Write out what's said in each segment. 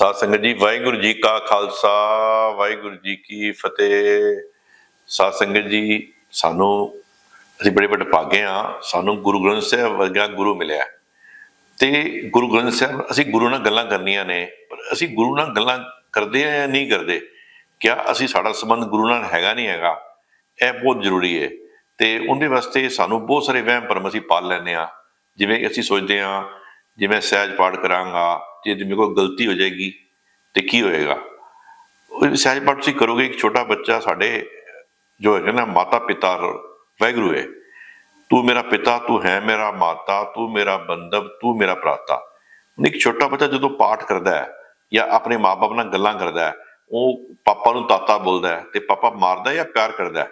ਸਾਧ ਸੰਗਤ ਜੀ, ਵਾਹਿਗੁਰੂ ਜੀ ਕਾ ਖਾਲਸਾ, ਵਾਹਿਗੁਰੂ ਜੀ ਕੀ ਫਤਿਹ। ਸਾਧ ਸੰਗਤ ਜੀ, ਸਾਨੂੰ ਅਸੀਂ ਬੜੇ ਬੜੇ ਭਾਗੇ ਆ ਸਾਨੂੰ ਗੁਰੂ ਗ੍ਰੰਥ ਸਾਹਿਬ ਵਰਗਾ ਗੁਰੂ ਮਿਲਿਆ। ਤੇ ਗੁਰੂ ਗ੍ਰੰਥ ਸਾਹਿਬ, ਅਸੀਂ ਗੁਰੂ ਨਾਲ ਗੱਲਾਂ ਕਰਨੀਆਂ ਨੇ, ਪਰ ਅਸੀਂ ਗੁਰੂ ਨਾਲ ਗੱਲਾਂ ਕਰਦੇ ਆ ਜਾਂ ਨਹੀਂ ਕਰਦੇ? ਕਿਆ ਅਸੀਂ ਸਾਡਾ ਸੰਬੰਧ ਗੁਰੂ ਨਾਲ ਹੈਗਾ ਨਹੀਂ ਹੈਗਾ? ਇਹ ਬਹੁਤ ਜ਼ਰੂਰੀ ਹੈ। ਤੇ ਉਹਦੇ ਵਾਸਤੇ ਸਾਨੂੰ ਬਹੁਤ ਸਾਰੇ ਵਹਿਮ ਭਰਮ ਅਸੀਂ ਪਾਲ ਲੈਂਦੇ ਆ ਜਿਵੇਂ ਅਸੀਂ ਸੋਚਦੇ ਆ ਜੇ ਮੈਂ ਸਹਿਜ ਪਾਠ ਕਰਾਂਗਾ, ਜੇ ਮੇਰੇ ਕੋਲ ਗਲਤੀ ਹੋ ਜਾਏਗੀ ਤੇ ਕੀ ਹੋਏਗਾ? ਉਹ ਸਹਿਜ ਪਾਠ ਤੁਸੀਂ ਕਰੋਗੇ, ਇੱਕ ਛੋਟਾ ਬੱਚਾ ਸਾਡੇ ਜੋ ਹੈਗਾ ਨਾ ਮਾਤਾ ਪਿਤਾ ਵੈਗਰੂ ਹੈ, ਤੂੰ ਮੇਰਾ ਪਿਤਾ, ਤੂੰ ਹੈ ਮੇਰਾ ਮਾਤਾ, ਤੂੰ ਮੇਰਾ ਬੰਧਵ, ਤੂੰ ਮੇਰਾ ਭਰਾਤਾ। ਇੱਕ ਛੋਟਾ ਬੱਚਾ ਜਦੋਂ ਪਾਠ ਕਰਦਾ ਹੈ ਜਾਂ ਆਪਣੇ ਮਾਪੇ ਨਾਲ ਗੱਲਾਂ ਕਰਦਾ ਹੈ, ਉਹ ਪਾਪਾ ਨੂੰ ਤਾਤਾ ਬੋਲਦਾ ਹੈ ਤੇ ਪਾਪਾ ਮਾਰਦਾ ਜਾਂ ਪਿਆਰ ਕਰਦਾ ਹੈ,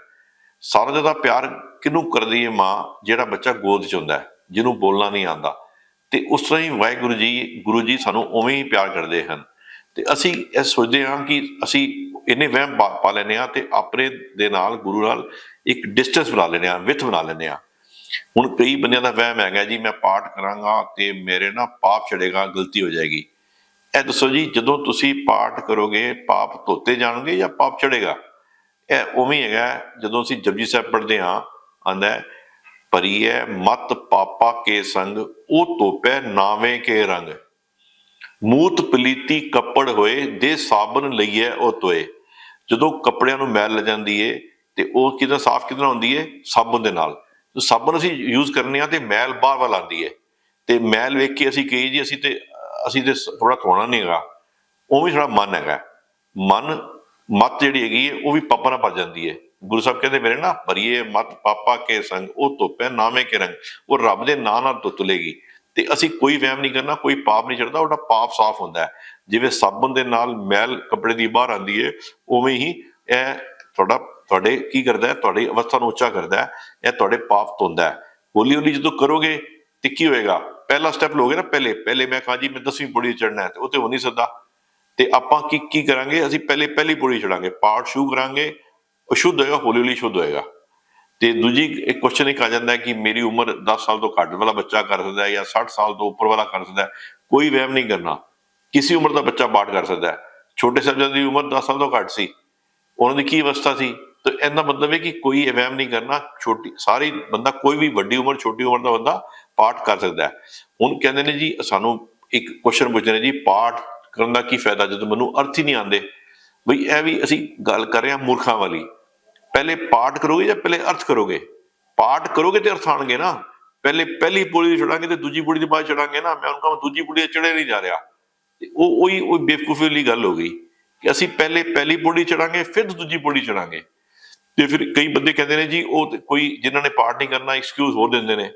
ਸਾਰਾ ਜ਼ਿਆਦਾ ਪਿਆਰ ਕਿਹਨੂੰ ਕਰਦੀ ਹੈ ਮਾਂ? ਜਿਹੜਾ ਬੱਚਾ ਗੋਦ 'ਚ ਹੁੰਦਾ ਹੈ, ਜਿਹਨੂੰ ਬੋਲਣਾ ਨਹੀਂ ਆਉਂਦਾ। ਤੇ ਉਸ ਤਰ੍ਹਾਂ ਹੀ ਵਾਹਿਗੁਰੂ ਜੀ ਗੁਰੂ ਜੀ ਸਾਨੂੰ ਉਵੇਂ ਹੀ ਪਿਆਰ ਕਰਦੇ ਹਨ। ਤੇ ਅਸੀਂ ਇਹ ਸੋਚਦੇ ਹਾਂ ਕਿ ਅਸੀਂ ਇੰਨੇ ਵਹਿਮ ਪਾ ਪਾ ਲੈਂਦੇ ਹਾਂ ਤੇ ਆਪਣੇ ਦੇ ਨਾਲ ਗੁਰੂ ਨਾਲ ਇੱਕ ਡਿਸਟੈਂਸ ਬਣਾ ਲੈਂਦੇ ਹਾਂ ਵਿਥ ਬਣਾ ਲੈਂਦੇ ਹਾਂ। ਹੁਣ ਕਈ ਬੰਦਿਆਂ ਦਾ ਵਹਿਮ ਹੈਗਾ ਜੀ ਮੈਂ ਪਾਠ ਕਰਾਂਗਾ ਤੇ ਮੇਰੇ ਨਾ ਪਾਪ ਛੜੇਗਾ ਗਲਤੀ ਹੋ ਜਾਏਗੀ। ਇਹ ਦੱਸੋ ਜੀ ਜਦੋਂ ਤੁਸੀਂ ਪਾਠ ਕਰੋਗੇ ਪਾਪ ਧੋਤੇ ਜਾਣਗੇ ਜਾਂ ਪਾਪ ਚੜੇਗਾ ਇਹ ਉਵੇਂ ਹੀ ਹੈਗਾ ਜਦੋਂ ਅਸੀਂ ਜਪਜੀ ਸਾਹਿਬ ਪੜ੍ਹਦੇ ਹਾਂ ਆਂਦਾ ਹੈ, ਪਰੀਐ ਮਤ ਪਾਪਾ ਕੇ ਸੰਗ, ਉਹ ਤੋਪੈ ਨਾਵੇਂ ਕੇ ਰੰਗ। ਮੂਤ ਪਲੀਤੀ ਕੱਪੜ ਹੋਏ, ਦੇ ਸਾਬਨ ਲਈਐ ਉਹ ਤੋਏ ਜਦੋਂ ਕੱਪੜਿਆਂ ਨੂੰ ਮੈਲ ਲੱਗ ਜਾਂਦੀ ਏ, ਤੇ ਉਹ ਕਿਦਾਂ ਸਾਫ਼ ਕਿਦਾਂ ਹੁੰਦੀ ਏ? ਸਾਬਣ ਦੇ ਨਾਲ। ਤੇ ਸਾਬਣ ਅਸੀਂ ਯੂਜ਼ ਕਰਨੇ ਆ ਤੇ ਮੈਲ ਬਾਹਰ ਵੱਲ ਆਉਂਦੀ ਏ। ਤੇ ਮੈਲ ਵੇਖ ਕੇ ਅਸੀਂ ਕਹੀ ਜੀ, ਅਸੀਂ ਤੇ ਅਸੀਂ ਤੇ ਥੋੜਾ ਧੋਣਾ ਨਹੀਂ ਹੈਗਾ। ਉਹ ਵੀ ਥੋੜਾ ਮਨ ਹੈਗਾ। ਮਨ, ਮਤ ਜਿਹੜੀ ਹੈਗੀ ਏ, ਉਹ ਵੀ ਪਾਪਾ ਨਾਲ ਭਰ ਜਾਂਦੀ ਏ। ਗੁਰੂ ਸਾਹਿਬ ਕਹਿੰਦੇ ਮੇਰੇ ਨਾ ਭਰੀਏ ਮਤ ਪਾਪਾ ਕੇ ਸੰਗ, ਉਹ ਧੋਪੈ ਨਾਮੇ ਕੇ ਰੰਗ। ਉਹ ਰੱਬ ਦੇ ਨਾਂ ਨਾਲ ਧੁੱਤਲੇਗੀ ਤੇ ਅਸੀਂ ਕੋਈ ਵਹਿਮ ਨਹੀਂ ਕਰਨਾ, ਕੋਈ ਪਾਪ ਨਹੀਂ ਛੱਡਦਾ, ਉਹਦਾ ਪਾਪ ਸਾਫ਼ ਹੁੰਦਾ ਹੈ। ਜਿਵੇਂ ਸਾਬਣ ਦੇ ਨਾਲ ਮੈਲ ਕੱਪੜੇ ਦੀ ਬਾਹਰ ਆਉਂਦੀ ਏ, ਉਵੇਂ ਹੀ ਇਹ ਤੁਹਾਡਾ, ਤੁਹਾਡੇ ਕੀ ਕਰਦਾ ਹੈ? ਤੁਹਾਡੀ ਅਵਸਥਾ ਨੂੰ ਉੱਚਾ ਕਰਦਾ ਹੈ। ਇਹ ਤੁਹਾਡੇ ਪਾਪ ਧੋਂਦਾ ਹੈ। ਹੌਲੀ ਹੌਲੀ ਜਦੋਂ ਕਰੋਗੇ, ਤੇ ਕੀ ਹੋਏਗਾ? ਪਹਿਲਾ ਸਟੈਪ ਲੋਗੇ ਨਾ, ਪਹਿਲੇ ਪਹਿਲੇ ਮੈਂ ਕਹਾਂ ਜੀ, ਮੈਂ 10ਵੀਂ ਪੌੜੀ ਚੜਨਾ ਹੈ, ਤੇ ਉਹ ਤੇ ਹੋ ਨਹੀਂ ਸਕਦਾ। ਤੇ ਆਪਾਂ ਕੀ ਕੀ ਕਰਾਂਗੇ? ਅਸੀਂ ਪਹਿਲੇ, ਪਹਿਲੀ ਪੌੜੀ ਚੜਾਂਗੇ ਪਾਠ ਸ਼ੁਰੂ ਕਰਾਂਗੇ। ਉਹ ਸ਼ੁੱਧ ਹੋਏਗਾ, ਹੌਲੀ ਹੌਲੀ ਸ਼ੁੱਧ ਹੋਏਗਾ। ਤੇ ਦੂਜੀ ਇੱਕ ਕੁਐਸਚਨ ਇੱਕ ਆ ਜਾਂਦਾ ਹੈ ਕਿ ਮੇਰੀ ਉਮਰ 10 ਸਾਲ ਤੋਂ ਘੱਟ ਵਾਲਾ ਬੱਚਾ ਕਰ ਸਕਦਾ ਹੈ ਜਾਂ 60 ਸਾਲ ਤੋਂ ਉੱਪਰ ਵਾਲਾ ਕਰ ਸਕਦਾ ਹੈ? ਕੋਈ ਵਹਿਮ ਨਹੀਂ ਕਰਨਾ। ਕਿਸੇ ਉਮਰ ਦਾ ਬੱਚਾ ਪਾਠ ਕਰ ਸਕਦਾ ਹੈ। ਛੋਟੇ ਸਾਹਿਬਜ਼ਾਦੇ ਦੀ ਉਮਰ 10 ਸਾਲ ਤੋਂ ਘੱਟ ਸੀ। ਉਹਨਾਂ ਦੀ ਕੀ ਅਵਸਥਾ ਸੀ? ਤੇ ਇਹਦਾ ਮਤਲਬ ਹੈ ਕਿ ਕੋਈ ਇਹ ਵਹਿਮ ਨਹੀਂ ਕਰਨਾ। ਛੋਟੀ, ਸਾਰੀ ਬੰਦਾ ਕੋਈ ਵੀ ਵੱਡੀ ਉਮਰ, ਛੋਟੀ ਉਮਰ ਦਾ ਬੰਦਾ ਪਾਠ ਕਰ ਸਕਦਾ ਹੈ। ਹੁਣ ਕਹਿੰਦੇ ਨੇ ਜੀ, ਸਾਨੂੰ ਇੱਕ ਕੁਐਸਚਨ ਪੁੱਛਦੇ ਨੇ ਜੀ, ਪਾਠ ਕਰਨ ਦਾ ਕੀ ਫਾਇਦਾ? ਜਦੋਂ ਮੈਨੂੰ ਅਰਥ ਹੀ ਨਹੀਂ ਆਉਂਦੇ। ਬਈ ਇਹ ਵੀ ਅਸੀਂ ਗੱਲ ਕਰ ਰਹੇ ਹਾਂ ਮੂਰਖਾਂ ਵਾਲੀ। ਪਹਿਲੇ ਪਾਠ ਕਰੋਗੇ ਜਾਂ ਪਹਿਲੇ ਅਰਥ ਕਰੋਗੇ? ਪਾਠ ਕਰੋਗੇ ਤੇ ਅਰਥ ਆਣਗੇ ਨਾ। ਪਹਿਲੇ ਪਹਿਲੀ ਪੌੜੀ ਚੜਾਂਗੇ ਤੇ ਦੂਜੀ ਪੌੜੀ ਦੇ ਬਾਅਦ ਚੜਾਂਗੇ ਨਾ। ਮੈਂ ਉਹਨਾਂ ਕਹਾਂ ਦੂਜੀ ਪੌੜੀ ਚੜੇ ਨਹੀਂ ਜਾ ਰਿਹਾ। ਤੇ ਉਹ ਉਹੀ ਉਹ ਬੇਵਕੂਫੀ ਵਾਲੀ ਗੱਲ ਹੋ ਗਈ ਕਿ ਅਸੀਂ ਪਹਿਲੇ ਪਹਿਲੀ ਪੌੜੀ ਚੜਾਂਗੇ ਫਿਰ ਦੂਜੀ ਪੌੜੀ ਚੜਾਂਗੇ ਤੇ ਫਿਰ ਕਈ ਬੰਦੇ ਕਹਿੰਦੇ ਨੇ ਜੀ, ਉਹ ਕੋਈ ਜਿਨ੍ਹਾਂ ਨੇ ਪਾਠ ਨਹੀਂ ਕਰਨਾ ਐਕਸਕਿਊਜ਼ ਹੋਰ ਦਿੰਦੇ ਨੇ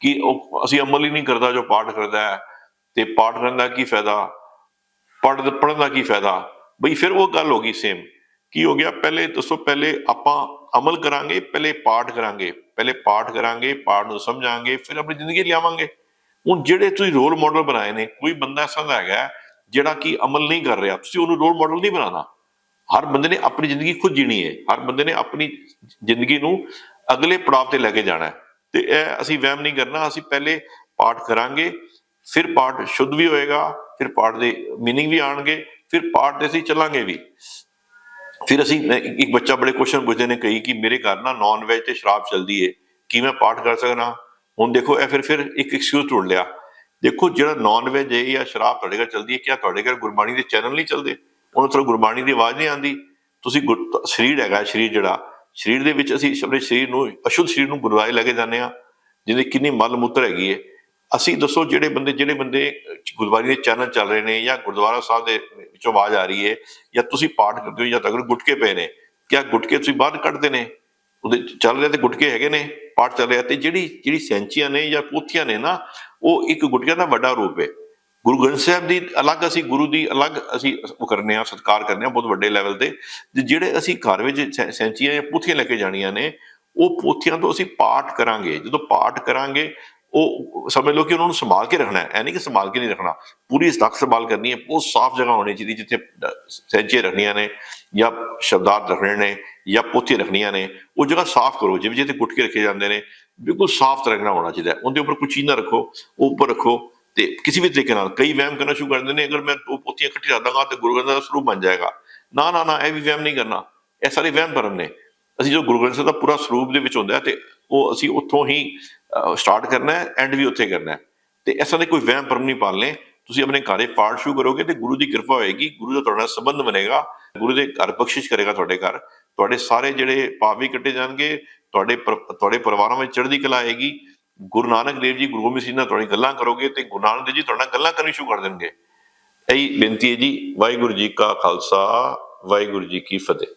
ਕਿ ਉਹ ਅਸੀਂ ਅਮਲ ਹੀ ਨਹੀਂ ਕਰਦਾ ਜੋ ਪਾਠ ਕਰਦਾ ਹੈ। ਤੇ ਪਾਠ ਕਰਨ ਦਾ ਕੀ ਫਾਇਦਾ? ਪੜ੍ਹ ਪੜ੍ਹਨ ਦਾ ਕੀ ਫਾਇਦਾ? ਬਈ ਫਿਰ ਉਹ ਗੱਲ ਹੋ ਗਈ ਸੇਮ ਕੀ ਹੋ ਗਿਆ ਪਹਿਲੇ ਦੱਸੋ ਪਹਿਲੇ ਆਪਾਂ ਅਮਲ ਕਰਾਂਗੇ ਪਹਿਲੇ ਪਾਠ ਕਰਾਂਗੇ ਪਹਿਲੇ ਪਾਠ ਕਰਾਂਗੇ ਪਾਠ ਨੂੰ ਸਮਝਾਂਗੇ ਫਿਰ ਆਪਣੀ ਜ਼ਿੰਦਗੀ ਲਿਆਵਾਂਗੇ ਹੁਣ ਜਿਹੜੇ ਤੁਸੀਂ ਰੋਲ ਮਾਡਲ ਬਣਾਏ ਨੇ ਕੋਈ ਬੰਦਾ ਐਸਾ ਦਾ ਹੈਗਾ ਹੈ ਜਿਹੜਾ ਕਿ ਅਮਲ ਨਹੀਂ ਕਰ ਰਿਹਾ ਤੁਸੀਂ ਉਹਨੂੰ ਰੋਲ ਮਾਡਲ ਨਹੀਂ ਬਣਾਉਣਾ ਹਰ ਬੰਦੇ ਨੇ ਆਪਣੀ ਜ਼ਿੰਦਗੀ ਖੁਦ ਜੀਣੀ ਹੈ ਹਰ ਬੰਦੇ ਨੇ ਆਪਣੀ ਜ਼ਿੰਦਗੀ ਨੂੰ ਅਗਲੇ ਪੜਾਅ ਤੇ ਲੈ ਕੇ ਜਾਣਾ ਹੈ ਤੇ ਇਹ ਅਸੀਂ ਵਹਿਮ ਨਹੀਂ ਕਰਨਾ ਅਸੀਂ ਪਹਿਲੇ ਪਾਠ ਕਰਾਂਗੇ ਫਿਰ ਪਾਠ ਸ਼ੁੱਧ ਵੀ ਹੋਏਗਾ ਫਿਰ ਪਾਠ ਦੇ मीनिंग ਵੀ ਆਣਗੇ ਫਿਰ ਪਾਠ ਦੇ ਅਸੀਂ ਚੱਲਾਂਗੇ ਵੀ ਫਿਰ ਅਸੀਂ ਇੱਕ ਬੱਚਾ ਬੜੇ ਕੁਐਸਚਨ ਪੁੱਛਦੇ ਨੇ ਕਈ ਕਿ ਮੇਰੇ ਘਰ ਨਾ ਨਾਨ ਵੈਜ ਤੇ ਸ਼ਰਾਬ ਚੱਲਦੀ ਏ, ਕੀ ਮੈਂ ਪਾਠ ਕਰ ਸਕਦਾ? ਹੁਣ ਦੇਖੋ, ਇਹ ਫਿਰ ਫਿਰ ਇੱਕ ਐਕਸਕਿਊਜ਼ ਢੂੰਡ ਲਿਆ। ਦੇਖੋ, ਜਿਹੜਾ ਨਾਨ ਵੈਜ ਹੈ ਜਾਂ ਸ਼ਰਾਬ ਤੁਹਾਡੇ ਘਰ ਚੱਲਦੀ ਹੈ ਕਿਆ ਤੁਹਾਡੇ ਘਰ ਗੁਰਬਾਣੀ ਦੇ ਚੈਨਲ ਨਹੀਂ ਚੱਲਦੇ? ਉਹਨਾਂ ਤੋਂ ਗੁਰਬਾਣੀ ਦੀ ਆਵਾਜ਼ ਨਹੀਂ ਆਉਂਦੀ। ਤੁਸੀਂ ਗੁਰ- ਸਰੀਰ ਹੈਗਾ ਸਰੀਰ ਜਿਹੜਾ, ਸਰੀਰ ਦੇ ਵਿੱਚ ਅਸੀਂ ਆਪਣੇ ਸਰੀਰ ਨੂੰ, ਅਸ਼ੁੱਧ ਸਰੀਰ ਨੂੰ ਗੁਰਦੁਆਰੇ ਲੈ ਕੇ ਜਾਂਦੇ ਆ ਜਿਹਦੇ ਕਿੰਨੀ ਮਲ ਮੂਤਰ ਹੈਗੀ ਏ। ਅਸੀਂ ਦੱਸੋ, ਜਿਹੜੇ ਬੰਦੇ ਜਿਹੜੇ ਬੰਦੇ ਗੁਰਦੁਆਰੇ ਦੇ ਚੈਨਲ ਚੱਲ ਰਹੇ ਨੇ ਜਾਂ ਗੁਰਦੁਆਰਾ ਸਾਹਿਬ ਦੇ ਵਿੱਚੋਂ ਆਵਾਜ਼ ਆ ਰਹੀ ਹੈ, ਜਾਂ ਤੁਸੀਂ ਪਾਠ ਕਰਦੇ ਹੋ, ਜਾਂ ਤਗਰ ਗੁਟਕੇ ਪਏ ਨੇ, ਕਿਆ ਗੁਟਕੇ ਤੁਸੀਂ ਬਾਹਰ ਕੱਢਦੇ ਨੇ? ਉਹਦੇ ਚੱਲ ਰਹੇ ਤੇ ਗੁਟਕੇ ਹੈਗੇ ਨੇ, ਪਾਠ ਚੱਲ ਰਿਹਾ ਤੇ ਜਿਹੜੀ ਜਿਹੜੀ ਸੈਂਚੀਆਂ ਨੇ ਜਾਂ ਪੋਥੀਆਂ ਨੇ ਨਾ, ਉਹ ਇੱਕ ਗੁਟਕਿਆਂ ਦਾ ਵੱਡਾ ਰੂਪ ਹੈ। ਗੁਰੂ ਗ੍ਰੰਥ ਸਾਹਿਬ ਦੀ ਅਲੱਗ ਅਸੀਂ ਗੁਰੂ ਦੀ ਅਲੱਗ ਅਸੀਂ ਉਹ ਕਰਨੇ ਆ, ਸਤਿਕਾਰ ਕਰਨੇ ਆ ਬਹੁਤ ਵੱਡੇ ਲੈਵਲ ਤੇ ਜਿਹੜੇ ਅਸੀਂ ਘਰ ਵਿੱਚ ਸੈ- ਸੈਂਚੀਆਂ ਜਾਂ ਪੋਥੀਆਂ ਲੈ ਕੇ ਜਾਣੀਆਂ ਨੇ, ਉਹ ਪੋਥੀਆਂ ਤੋਂ ਅਸੀਂ ਪਾਠ ਕਰਾਂਗੇ। ਜਦੋਂ ਪਾਠ ਕਰਾਂਗੇ ਉਹ ਸਮਝ ਲਓ ਕਿ ਉਹਨਾਂ ਨੂੰ ਸੰਭਾਲ ਕੇ ਰੱਖਣਾ ਹੈ। ਐ ਨਹੀਂ ਕਿ ਸੰਭਾਲ ਕੇ ਨਹੀਂ ਰੱਖਣਾ। ਪੂਰੀ ਰੱਖ ਸੰਭਾਲ ਕਰਨੀ ਹੈ। ਬਹੁਤ ਸਾਫ਼ ਜਗ੍ਹਾ ਹੋਣੀ ਚਾਹੀਦੀ ਜਿੱਥੇ ਸੈਂਚੇ ਰੱਖਣੀਆਂ ਨੇ ਜਾਂ ਸ਼ਬਦਾਰਥ ਰੱਖਣੇ ਨੇ ਜਾਂ ਪੋਥੀ ਰੱਖਣੀਆਂ ਨੇ। ਉਹ ਜਗ੍ਹਾ ਸਾਫ਼ ਕਰੋ। ਜਿਵੇਂ ਜਿੱਥੇ ਗੁਟਕੇ ਰੱਖੇ ਜਾਂਦੇ ਨੇ, ਬਿਲਕੁਲ ਸਾਫ਼ ਤਰ੍ਹਾਂ ਨਾਲ ਹੋਣਾ ਚਾਹੀਦਾ ਉਹਦੇ ਉੱਪਰ ਕੋਈ ਚੀਜ਼ ਨਾ ਰੱਖੋ। ਉਹ ਉੱਪਰ ਰੱਖੋ ਤੇ ਕਿਸੇ ਵੀ ਤਰੀਕੇ ਨਾਲ। ਕਈ ਵਹਿਮ ਕਰਨਾ ਸ਼ੁਰੂ ਕਰ ਦਿੰਦੇ ਨੇ। ਅਗਰ ਮੈਂ ਉਹ ਪੋਥੀਆਂ ਇਕੱਠੀ ਰੱਖ ਦਾਂਗਾ ਤੇ ਗੁਰੂ ਗ੍ਰੰਥ ਸਾਹਿਬ ਦਾ ਸਰੂਪ ਬਣ ਜਾਏਗਾ। ਨਾ ਨਾ ਨਾ, ਇਹ ਵੀ ਵਹਿਮ ਨਹੀਂ ਕਰਨਾ। ਇਹ ਸਾਰੇ ਵਹਿਮ ਭਰਮ ਨੇ। ਅਸੀਂ ਜੋ ਗੁਰੂ ਗ੍ਰੰਥ ਸਾਹਿਬ ਦਾ ਪੂਰਾ ਸਰੂਪ ਦੇ ਵਿੱਚ ਹੁੰਦਾ ਹੈ ਤੇ ਉਹ ਅਸੀਂ ਉੱਥੋਂ ਹੀ ਸਟਾਰਟ ਕਰਨਾ ਹੈ ਐਂਡ ਵੀ ਉੱਥੇ ਕਰਨਾ ਹੈ। ਤੇ ਐਸਾ ਦੇ ਕੋਈ ਵਹਿਮ ਭਰਮ ਨਹੀਂ ਪਾਲਨੇ ਤੁਸੀਂ ਆਪਣੇ ਘਰੇ ਪਾਠ ਸ਼ੁਰੂ ਕਰੋਗੇ ਤੇ ਗੁਰੂ ਦੀ ਕਿਰਪਾ ਹੋਏਗੀ। ਗੁਰੂ ਦਾ ਤੁਹਾਡੇ ਨਾਲ ਸੰਬੰਧ ਬਣੇਗਾ। ਗੁਰੂ ਦੇ ਘਰ ਬਖਸ਼ਿਸ਼ ਕਰੇਗਾ ਤੁਹਾਡੇ ਘਰ। ਤੁਹਾਡੇ ਸਾਰੇ ਜਿਹੜੇ ਪਾਪ ਵੀ ਕੱਟੇ ਜਾਣਗੇ। ਤੁਹਾਡੇ ਪਰ- ਤੁਹਾਡੇ ਪਰਿਵਾਰਾਂ ਵਿੱਚ ਚੜ੍ਹਦੀ ਕਲਾ ਆਏਗੀ। ਗੁਰੂ ਨਾਨਕ ਦੇਵ ਜੀ, ਗੁਰੂ ਗੋਬਿੰਦ ਸਿੰਘ ਨਾਲ ਤੁਹਾਡੀ ਗੱਲਾਂ ਕਰੋਗੇ ਤੇ ਗੁਰੂ ਨਾਨਕ ਦੇਵ ਜੀ ਤੁਹਾਡੇ ਨਾਲ ਗੱਲਾਂ ਕਰਨੀ ਸ਼ੁਰੂ ਕਰ ਦੇਣਗੇ। ਇਹੀ ਬੇਨਤੀ ਹੈ ਜੀ। ਵਾਹਿਗੁਰੂ ਜੀ ਕਾ ਖਾਲਸਾ, ਵਾਹਿਗੁਰੂ ਜੀ ਕੀ ਫਤਿਹ।